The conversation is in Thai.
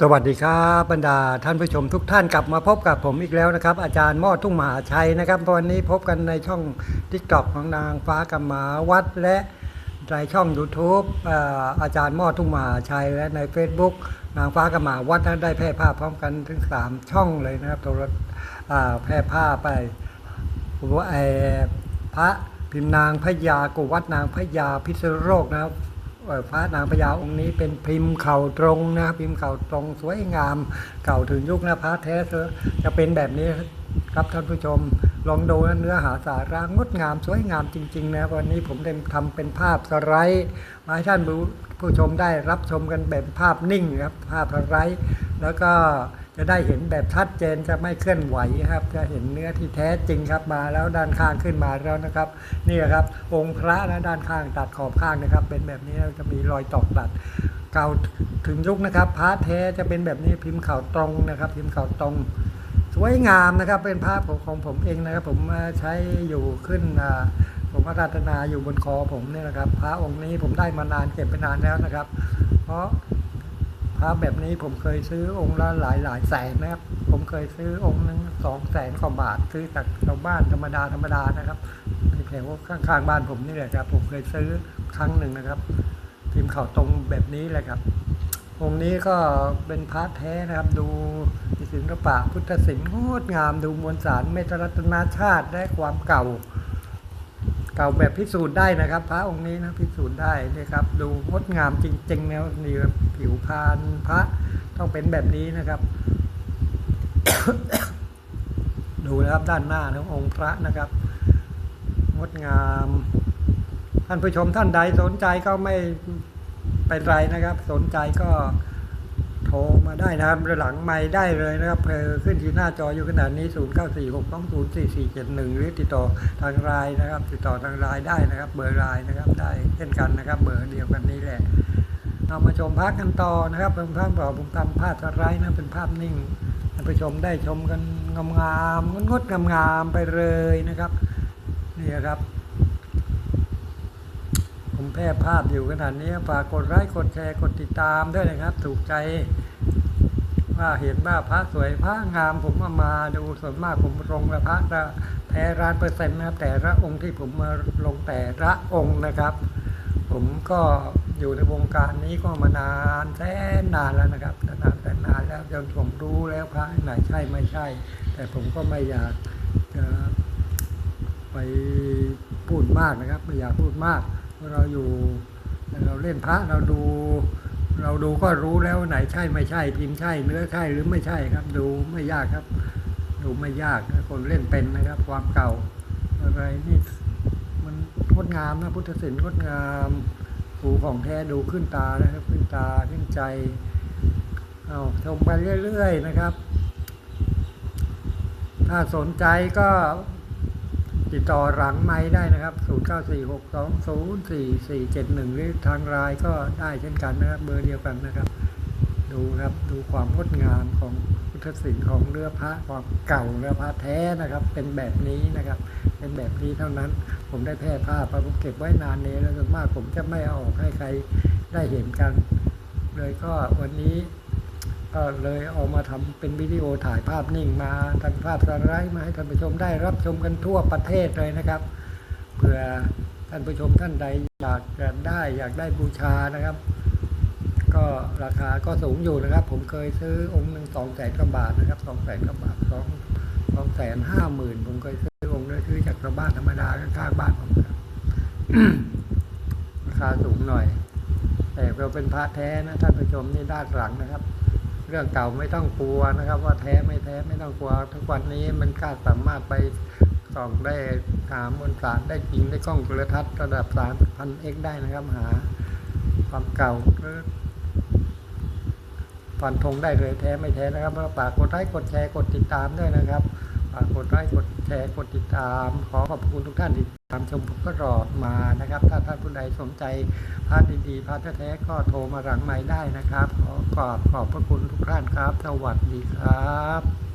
สวัสดีครับบรรดาท่านผู้ชมทุกท่านกลับมาพบกับผมอีกแล้วนะครับ อาจารย์มอดทุ่งมหาชัยนะครับวันนี้พบกันในช่องทิกตอกของนางฟ้ากำมาวัดและในช่อง YouTube อาจารย์มอดทุ่งมหาชัย และใน Facebook นางฟ้ากำมาวัดนั้นได้แพร่ภาพพร้อมกันถึง 3 ช่องเลยนะครับโทรอ่าแพร่ภาพไปว่าไอพระพิมนางพญากุวัดนางพญาพิษณุโลกนะครับ พระนางพญาองค์นี้เป็นพิมพ์เข่าตรงนะครับพิมพ์เข่าตรงสวยงาม เก่าถึงยุคนะพระแท้จะเป็นแบบนี้ครับท่านผู้ชมลองดูนะเนื้อหาสาระงดงามสวยงามจริง ๆ นะ วันนี้ผมได้ทำเป็นภาพสไลด์มาให้ท่านผู้ชมได้รับชมกันแบบภาพนิ่งครับภาพสไลด์แล้วก็ จะได้เห็นแบบชัดเจนจะไม่เคลื่อนไหวครับ จะเห็นเนื้อที่แท้จริงครับมาแล้วด้านข้างขึ้นมาแล้วนะครับ นี่ครับ องค์พระนะด้านข้างตัดขอบข้างนะครับ เป็นแบบนี้จะมีรอยตอกตัดเก่าถึงยุคนะครับพระแท้จะเป็นแบบนี้พิมพ์เข่าตรงนะครับ พิมพ์เข่าตรงสวยงามนะครับ เป็นภาพของผมเองนะครับ ผมใช้อยู่ขึ้นผมอาราธนาอยู่บนคอผมเนี่ยนะครับ พระองค์นี้ผมได้มานานเก็บไปนานแล้วนะครับ เพราะ พระแบบนี้ผมเคยซื้อองค์ละหลายหลายแสนนะครับ ผมเคยซื้อองค์หนึงสองแสนกว่าบาท ซื้อจากชาวบ้านธรรมดาธรรมดานะครับแถวข้างๆบ้านผมนี่แหละครับ ผมเคยซื้อครั้งหนึ่งนะครับพิมพ์เข่าตรงแบบนี้เลยครับ องค์นี้ก็เป็นพระแท้นะครับ ดูศิลปะพุทธศิลป์งดงามดูมวลสารเมตรัตนาชาติและความเก่า เก่าแบบพิสูจน์ได้นะครับ พระองค์นี้นะพิสูจน์ได้นี่ครับ ดูงดงามจริงๆแล้วนี่ครับผิวพรรณพระต้องเป็นแบบนี้นะครับ ดูนะครับด้านหน้าขององค์พระนะครับ งดงาม ท่านผู้ชมท่านใดสนใจก็ไม่เป็นไรนะครับ สนใจก็ โทรมาได้นะครับหลังไม่ได้เลยนะครับเออขึ้นที่หน้าจออยู่ขนาดนี้ 0 9 4 6 2 0 4 4 7 1 หรือติดต่อทางไลน์นะครับ ติดต่อทางไลน์ได้นะครับ เบอร์ไลน์นะครับได้เช่นกันนะครับ เบอร์เดียวกันนี้แหละเอามาชมภาพกันต่อนะครับเป็นภาพต่อผมทำภาพสไลด์นะเป็นภาพนิ่งท่านผู้ชมได้ชมกันงามๆงดงามๆไปเลยนะครับนี่ครับผมแพร่ภาพอยู่ขนาดนี้ฝากกดไลค์กดแชร์กดติดตามด้วยนะครับ ถูกใจ ว่าเห็นว่าพระสวยพระงามผมมามาดูส่วนมากผมลงละพระละแท้ร้านเปอร์เซ็นต์นะครับแต่ละองค์ที่ผมมาลงแต่ละองค์นะครับ ผมก็อยู่ในวงการนี้ก็มานานแสนนานแล้วนะครับนานแสนนานแล้วจนผมรู้แล้วพระไหนใช่ไม่ใช่ แต่ผมก็ไม่อยากจะไปพูดมากนะครับ ไม่อยากพูดมากเพราะเราอยู่เราเล่นพระเราดู เราดูก็รู้แล้วไหนใช่ไม่ใช่พิมพ์ใช่เนื้อใช่หรือไม่ใช่ครับ ดูไม่ยากครับ ดูไม่ยากคนเล่นเป็นนะครับ ความเก่าอะไรนี่มันงดงามนะพุทธศิลป์งดงามผูของแท้ดูขึ้นตานะครับ ขึ้นตาขึ้นใจเอาชมไปเรื่อยๆนะครับ ถ้าสนใจก็ ติดต่อหลังไม้ได้นะครับ 0946204471 หรือทางไลน์ก็ได้เช่นกันนะครับ เบอร์เดียวกันนะครับ ดูครับดูความงดงามของพุทธศิลป์ของเรือพระความเก่าเรือพระแท้นะครับ เป็นแบบนี้นะครับ เป็นแบบนี้เท่านั้น ผมได้แพร่ภาพไปผมเก็บไว้นานนี้แล้วส่วนมากผมจะไม่เอาออกให้ใครได้เห็นกัน เลยก็วันนี้ ก็เลยเอามาทำเป็นวิดีโอถ่ายภาพนิ่งมาทำภาพสไลด์มาให้ท่านผู้ชมได้รับชมกันทั่วประเทศเลยนะครับเผื่อท่านผู้ชมท่านใดอยากจะได้อยากได้บูชานะครับ ก็ราคาก็สูงอยู่นะครับ ผมเคยซื้อองค์หนึ่งสองแสนกว่าบาทนะครับสองแสนกว่าบาทสองสองแสนห้าหมื่นผมเคยซื้อองค์นั้นซื้อจากชาวบ้านธรรมดาข้างบ้านผมครับราคาสูงหน่อย แต่เราเป็นพระแท้นะท่านผู้ชมนี่ด้านหลังนะครับ เรื่องเก่าไม่ต้องกลัวนะครับ ว่าแท้ไม่แท้ไม่ต้องกลัว ทุกวันนี้มันกล้าสามารถไปส่องได้หามวลสารได้จริงได้กล้องโทรทัศน์ระดับสามพันเอกได้นะครับ หาความเก่าหรือฟันธงได้เลยแท้ไม่แท้นะครับฝากกดไลค์กดแชร์กดติดตามด้วยนะครับฝากกดไลค์กด ร์กดติดตาม ขอขอบคุณทุกท่านที่ตามชมผมก็รอมานะครับ ถ้าท่านผู้ใดสนใจพาร์ทดีๆพาร์ทแท้ๆก็โทรมาหลังไม้ได้นะครับ ขอขอบขอบพระคุณทุกท่านครับ สวัสดีครับ